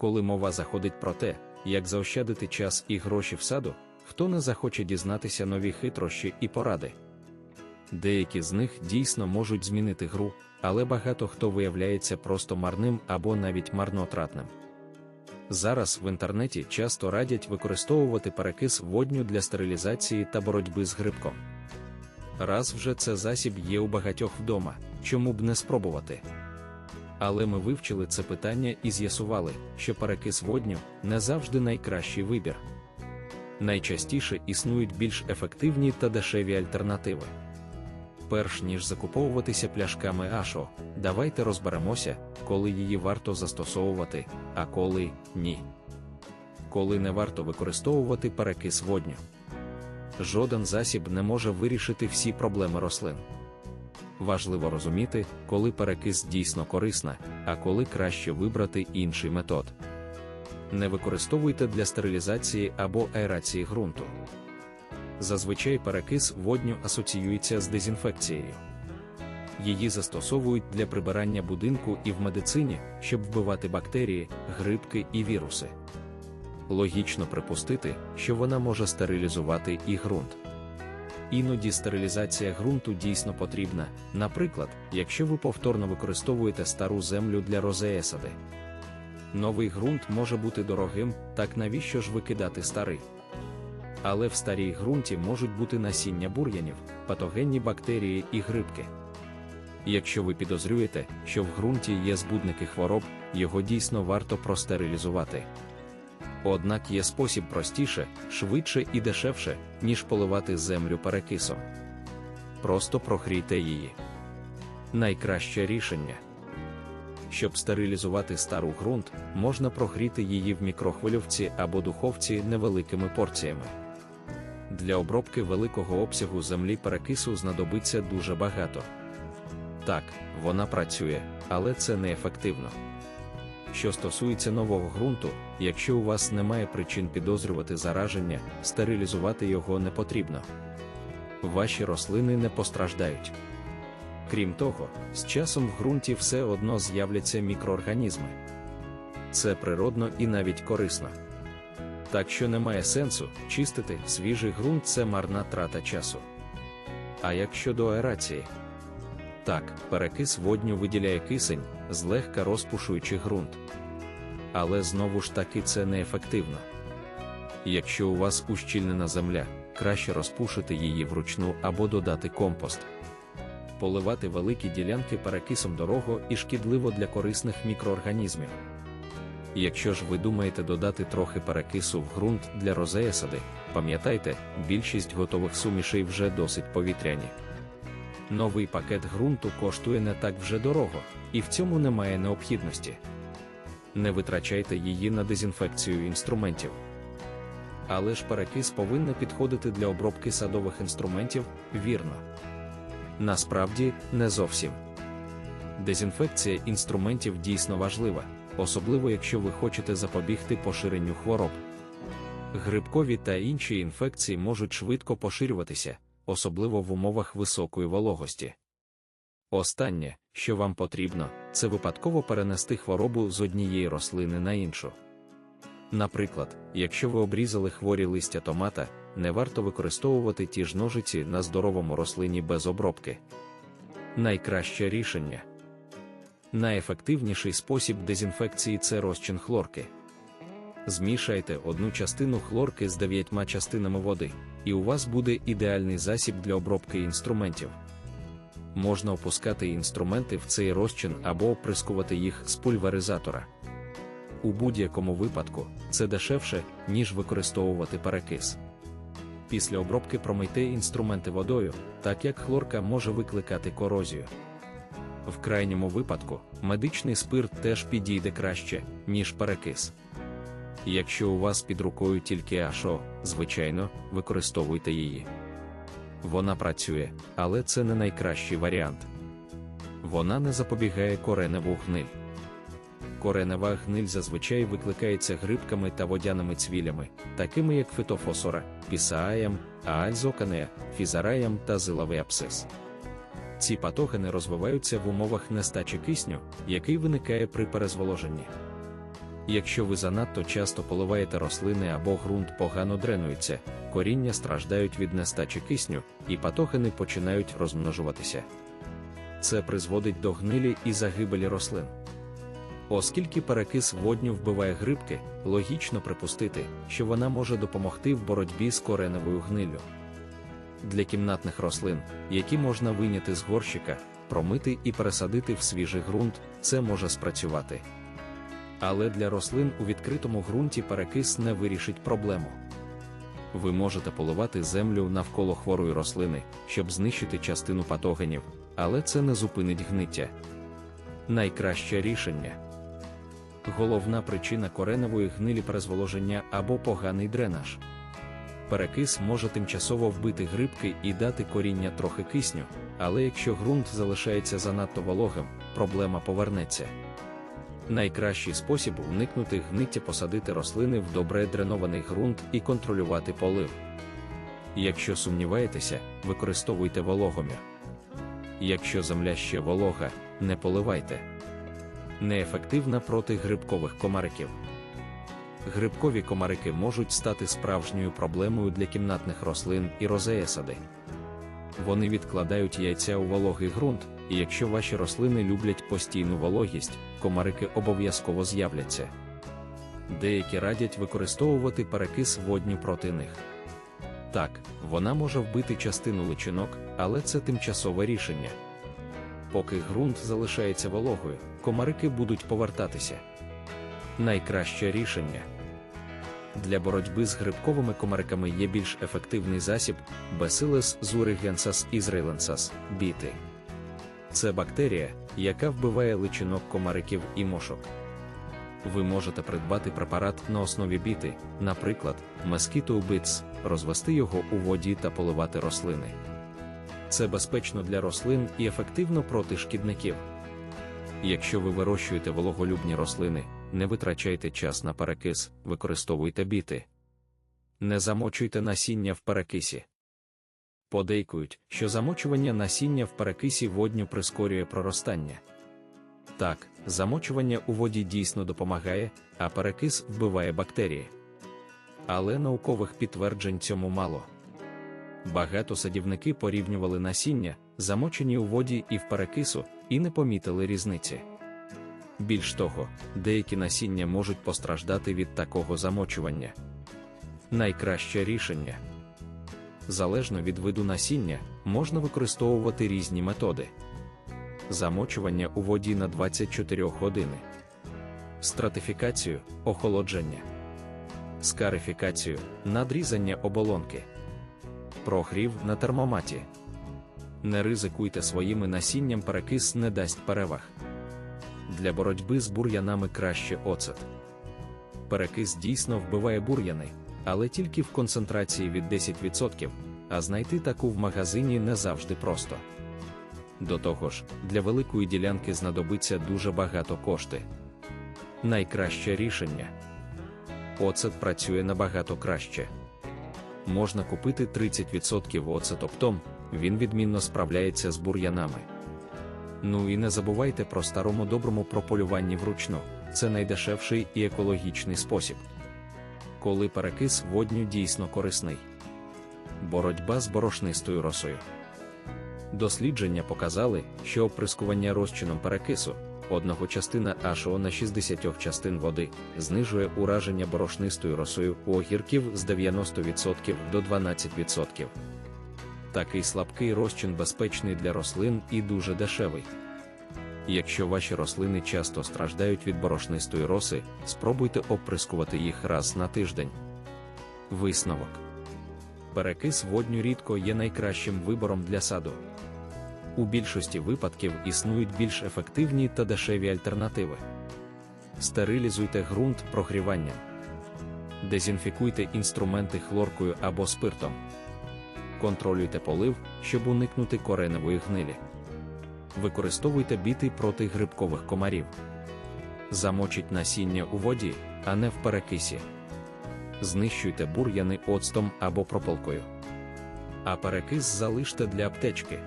коли мова заходить про те, як заощадити час і гроші в саду, хто не захоче дізнатися нові хитрощі і поради. Деякі з них дійсно можуть змінити гру, але багато хто виявляється просто марним або навіть марнотратним. Зараз в інтернеті часто радять використовувати перекис водню для стерилізації та боротьби з грибком. Раз вже це засіб є у багатьох вдома, чому б не спробувати. Але ми вивчили це питання і з'ясували, що перекис водню не завжди найкращий вибір. Найчастіше існують більш ефективні та дешеві альтернативи. Перш ніж закуповуватися пляшками Ашо, давайте розберемося, коли її варто застосовувати, а коли ні. Коли не варто використовувати перекис водню. Жоден засіб не може вирішити всі проблеми рослин. Важливо розуміти, коли перекис дійсно корисна, а коли краще вибрати інший метод. Не використовуйте для стерилізації або аерації ґрунту. Зазвичай перекис водню асоціюється з дезінфекцією. Її застосовують для прибирання будинку і в медицині, щоб вбивати бактерії, грибки і віруси. Логічно припустити, що вона може стерилізувати і ґрунт. Іноді стерилізація ґрунту дійсно потрібна, наприклад, якщо ви повторно використовуєте стару землю для розеесади. Новий ґрунт може бути дорогим, так навіщо ж викидати старий? Але в старій ґрунті можуть бути насіння бур'янів, патогенні бактерії і грибки. Якщо ви підозрюєте, що в ґрунті є збудники хвороб, його дійсно варто простерилізувати. Однак є спосіб простіше, швидше і дешевше, ніж поливати землю перекисом. Просто прогрійте її. Найкраще рішення. Щоб стерилізувати стару ґрунт, можна прогріти її в мікрохвильовці або духовці невеликими порціями. Для обробки великого обсягу землі перекису знадобиться дуже багато. Так, вона працює, але це неефективно. Що стосується нового ґрунту, якщо у вас немає причин підозрювати зараження, стерилізувати його не потрібно. Ваші рослини не постраждають. Крім того, з часом в ґрунті все одно з'являться мікроорганізми. Це природно і навіть корисно. Так що немає сенсу чистити свіжий ґрунт це марна трата часу. А як щодо аерації? Так, перекис водню виділяє кисень, злегка розпушуючи ґрунт. Але знову ж таки це неефективно. Якщо у вас ущільнена земля, краще розпушити її вручну або додати компост. Поливати великі ділянки перекисом дорого і шкідливо для корисних мікроорганізмів. Якщо ж ви думаєте додати трохи перекису в ґрунт для розеясади, пам'ятайте, більшість готових сумішей вже досить повітряні. Новий пакет ґрунту коштує не так вже дорого, і в цьому немає необхідності. Не витрачайте її на дезінфекцію інструментів. Але ж перекис повинна підходити для обробки садових інструментів, вірно. Насправді, не зовсім. Дезінфекція інструментів дійсно важлива, особливо якщо ви хочете запобігти поширенню хвороб. Грибкові та інші інфекції можуть швидко поширюватися, особливо в умовах високої вологості. Останнє, що вам потрібно, це випадково перенести хворобу з однієї рослини на іншу. Наприклад, якщо ви обрізали хворі листя томата, не варто використовувати ті ж ножиці на здоровому рослині без обробки. Найкраще рішення. Найефективніший спосіб дезінфекції це розчин хлорки. Змішайте одну частину хлорки з дев'ятьма частинами води, і у вас буде ідеальний засіб для обробки інструментів. Можна опускати інструменти в цей розчин або оприскувати їх з пульверизатора. У будь-якому випадку це дешевше, ніж використовувати перекис. Після обробки промийте інструменти водою, так як хлорка може викликати корозію. В крайньому випадку, медичний спирт теж підійде краще, ніж перекис. Якщо у вас під рукою тільки ашо, звичайно, використовуйте її. Вона працює, але це не найкращий варіант. Вона не запобігає кореневу гниль. Коренева гниль зазвичай викликається грибками та водяними цвілями, такими як фитофосора, пісааєм, аальзоканея, фізараєм та зиловий абсцес. Ці патогени розвиваються в умовах нестачі кисню, який виникає при перезволоженні. Якщо ви занадто часто поливаєте рослини або ґрунт погано дренується, коріння страждають від нестачі кисню, і патогени починають розмножуватися. Це призводить до гнилі і загибелі рослин. Оскільки перекис водню вбиває грибки, логічно припустити, що вона може допомогти в боротьбі з кореневою гниллю. Для кімнатних рослин, які можна вийняти з горщика, промити і пересадити в свіжий ґрунт, це може спрацювати. Але для рослин у відкритому ґрунті перекис не вирішить проблему. Ви можете поливати землю навколо хворої рослини, щоб знищити частину патогенів, але це не зупинить гниття. Найкраще рішення. Головна причина кореневої гнилі перезволоження або поганий дренаж. Перекис може тимчасово вбити грибки і дати коріння трохи кисню, але якщо ґрунт залишається занадто вологим, проблема повернеться. Найкращий спосіб уникнути гниття посадити рослини в добре дренований ґрунт і контролювати полив. Якщо сумніваєтеся, використовуйте вологомір. Якщо земля ще волога, не поливайте. Неефективна проти грибкових комариків. Грибкові комарики можуть стати справжньою проблемою для кімнатних рослин і розеясади. Вони відкладають яйця у вологий ґрунт, і якщо ваші рослини люблять постійну вологість, комарики обов'язково з'являться. Деякі радять використовувати перекис водню проти них. Так, вона може вбити частину личинок, але це тимчасове рішення. Поки ґрунт залишається вологою, комарики будуть повертатися. Найкраще рішення для боротьби з грибковими комариками є більш ефективний засіб Bacillus zurigensis israelensis – біти. Це бактерія, яка вбиває личинок комариків і мошок. Ви можете придбати препарат на основі біти, наприклад, Mosquito Bits, розвести його у воді та поливати рослини. Це безпечно для рослин і ефективно проти шкідників. Якщо ви вирощуєте вологолюбні рослини, не витрачайте час на перекис, використовуйте біти. Не замочуйте насіння в перекисі. Подейкують, що замочування насіння в перекисі водню прискорює проростання. Так, замочування у воді дійсно допомагає, а перекис вбиває бактерії. Але наукових підтверджень цьому мало. Багато садівники порівнювали насіння, замочені у воді і в перекису, і не помітили різниці. Більш того, деякі насіння можуть постраждати від такого замочування. Найкраще рішення залежно від виду насіння, можна використовувати різні методи. Замочування у воді на 24 години, стратифікацію, охолодження, скарифікацію, надрізання оболонки, прогрів на термоматі. Не ризикуйте своїми насінням перекис не дасть переваг. Для боротьби з бур'янами краще оцет. Перекис дійсно вбиває бур'яни, але тільки в концентрації від 10%, а знайти таку в магазині не завжди просто. До того ж, для великої ділянки знадобиться дуже багато кошти. Найкраще рішення оцет працює набагато краще. Можна купити 30% оцетоптом, він відмінно справляється з бур'янами. Ну і не забувайте про старому доброму прополюванні вручну, це найдешевший і екологічний спосіб. Коли перекис водню дійсно корисний. Боротьба з борошнистою росою. Дослідження показали, що оприскування розчином перекису одного частина HO на 60 частин води знижує ураження борошнистою росою у огірків з 90% до 12%. Такий слабкий розчин безпечний для рослин і дуже дешевий. Якщо ваші рослини часто страждають від борошнистої роси, спробуйте оприскувати їх раз на тиждень. Висновок перекис водню рідко є найкращим вибором для саду. У більшості випадків існують більш ефективні та дешеві альтернативи. Стерилізуйте ґрунт прогріванням, дезінфікуйте інструменти хлоркою або спиртом, контролюйте полив, щоб уникнути кореневої гнилі. Використовуйте біти проти грибкових комарів. Замочіть насіння у воді, а не в перекисі. Знищуйте бур'яни оцтом або прополкою. А перекис залиште для аптечки.